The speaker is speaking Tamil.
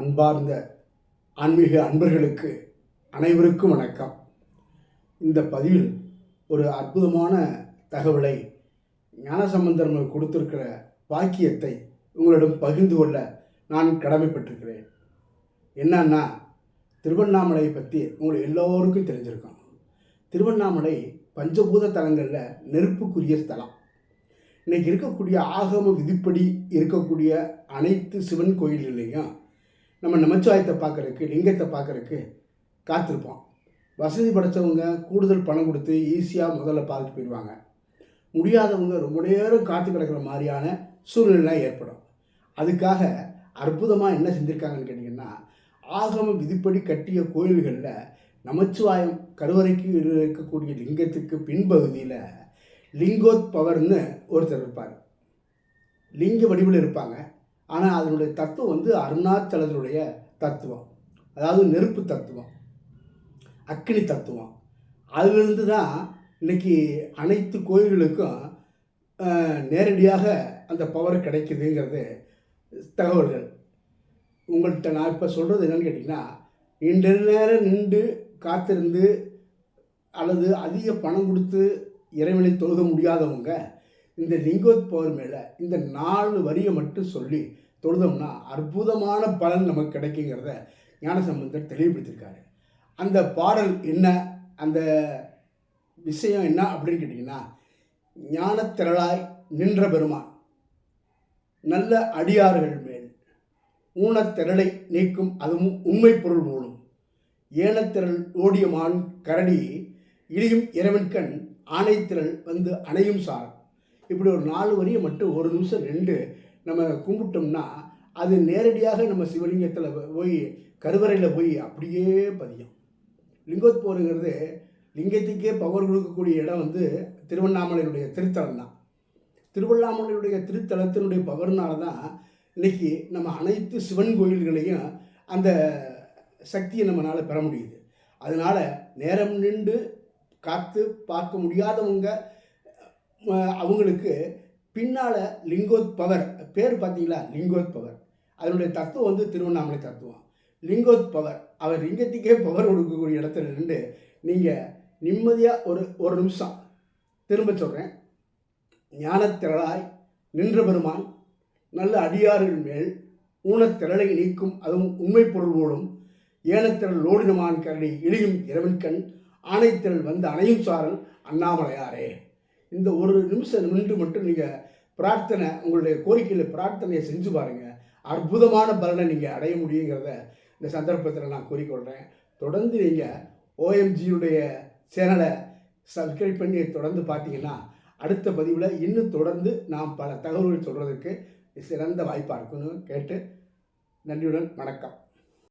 அன்பார்ந்த ஆன்மீக அன்பர்களுக்கு அனைவருக்கும் வணக்கம். இந்த பதிவில் ஒரு அற்புதமான தகவலை ஞானசம்பந்தர் கொடுத்திருக்கிற வாக்கியத்தை உங்களிடம் பகிர்ந்து கொள்ள நான் கடமைப்பட்டிருக்கிறேன். என்னன்னா திருவண்ணாமலையை பற்றி உங்களுக்கு எல்லோருக்கும் தெரிஞ்சிருக்கோம். திருவண்ணாமலை பஞ்சபூத தலங்களில் நெருப்புக்குரிய ஸ்தலம் இன்றைக்கி இருக்கக்கூடிய ஆகம விதிப்படி இருக்கக்கூடிய அனைத்து சிவன் கோயில்களையும் நம்ம நமச்சிவாயத்தை பார்க்குறக்கு லிங்கத்தை பார்க்குறக்கு காத்திருப்போம். வசதி படைத்தவங்க கூடுதல் பணம் கொடுத்து ஈஸியாக முதல்ல பார்த்துட்டு போயிடுவாங்க. முடியாதவங்க ரொம்ப நேரம் காத்து கிடக்கிற மாதிரியான சூழ்நிலை ஏற்படும். அதுக்காக அற்புதமாக என்ன செஞ்சுருக்காங்கன்னு கேட்டிங்கன்னா ஆகம விதிப்படி கட்டிய கோயில்களில் நமச்சிவாயம் கருவறைக்கு இருக்கக்கூடிய லிங்கத்துக்கு பின்பகுதியில் லிங்கோத் பவர்னு ஒருத்தர் இருப்பார். லிங்க வடிவில் இருப்பாங்க. ஆனால் அதனுடைய தத்துவம் வந்து அருணாச்சலத்தினுடைய தத்துவம். அதாவது நெருப்பு தத்துவம். அக்னி தத்துவம். அதுலேருந்து தான் இன்னைக்கு அனைத்து கோயில்களுக்கும் நேரடியாக அந்த பவர் கிடைக்குதுங்கிறது தகவல்கள். உங்கள்கிட்ட நான் இப்போ சொல்கிறது என்னென்னு கேட்டிங்கன்னா இன்று நேரம் நின்று காத்திருந்து அல்லது அதிக பணம் கொடுத்து இறைவனை தொழுக முடியாதவங்க இந்த லிங்கோத்பவர் மேலே இந்த நாலு வரியை மட்டும் சொல்லி தொழுதோம்னா அற்புதமான பலன் நமக்கு கிடைக்குங்கிறத ஞானசம்பந்தர் தெளிவுபடுத்தியிருக்காரு. அந்த பாடல் என்ன? அந்த விஷயம் என்ன அப்படின்னு கேட்டிங்கன்னா ஞானத்திரளாய் நின்ற பெருமான் நல்ல அடியார்கள் மேல் ஊனத்திரளை நீக்கும் அதுவும் உண்மை பொருள் போலும். ஏனத்திரள் ஓடியமான் கரடி இழியும் இறைவன்கண் ஆணைத்திரள் வந்து அணையும் சாரம். இப்படி ஒரு நாலு வரியை மட்டும் ஒரு நிமிஷம் ரெண்டு நம்ம கும்பிட்டோம்னா அது நேரடியாக நம்ம சிவலிங்கத்தில் போய் கருவறையில் போய் அப்படியே பதியும். லிங்கோத் போருங்கிறது லிங்கத்துக்கே பவர் கொடுக்கக்கூடிய இடம் வந்து திருவண்ணாமலையினுடைய திருத்தலம் தான். திருவண்ணாமலையுடைய திருத்தலத்தினுடைய பவர்னால தான் இன்றைக்கி நம்ம அனைத்து சிவன் கோயில்களையும் அந்த சக்தியை நம்மளால் பெற முடியுது. அதனால் நேரம் நின்று காத்து பார்க்க முடியாதவங்க அவங்களுக்கு பின்னால் லிங்கோத் பவர் பேர் பார்த்தீங்களா? லிங்கோத் பவர் அதனுடைய தத்துவம் வந்து திருவண்ணாமலை தத்துவம். லிங்கோத் பவர் அவர் லிங்கத்துக்கே பவர் கொடுக்கக்கூடிய இடத்துல நின்று நீங்கள் நிம்மதியாக ஒரு ஒரு நிமிஷம் திரும்ப சொல்கிறேன் ஞானத்திரளாய் நின்ற பெருமான் நல்ல அடியார்கள் மேல் ஊனத்திரளை நீக்கும் அதுவும் உண்மை பொருள் போலும். ஏனத்திரள் லோடினமான் கரடி இழியும் இறைவன்கண் ஆணைத்திரள் வந்து அணையும் சாரல் அண்ணாமலையாரே. இந்த ஒரு நிமிஷம் நின்று மட்டும் நீங்கள் பிரார்த்தனை உங்களுடைய கோரிக்கையில் பிரார்த்தனையை செஞ்சு பாருங்கள் அற்புதமான பலனை நீங்கள் அடைய முடியுங்கிறத இந்த சந்தர்ப்பத்தில் நான் கூறிக்கொள்கிறேன் தொடர்ந்து நீங்கள் ஓஎம்ஜியுடைய சேனலை சப்ஸ்கிரைப் பண்ணி தொடர்ந்து பார்த்தீங்கன்னா அடுத்த பதிவில் இன்னும் தொடர்ந்து நாம் பல தகவல்கள் சொல்கிறதுக்கு சிறந்த வாய்ப்பாக இருக்குன்னு கேட்டு நன்றியுடன் வணக்கம்.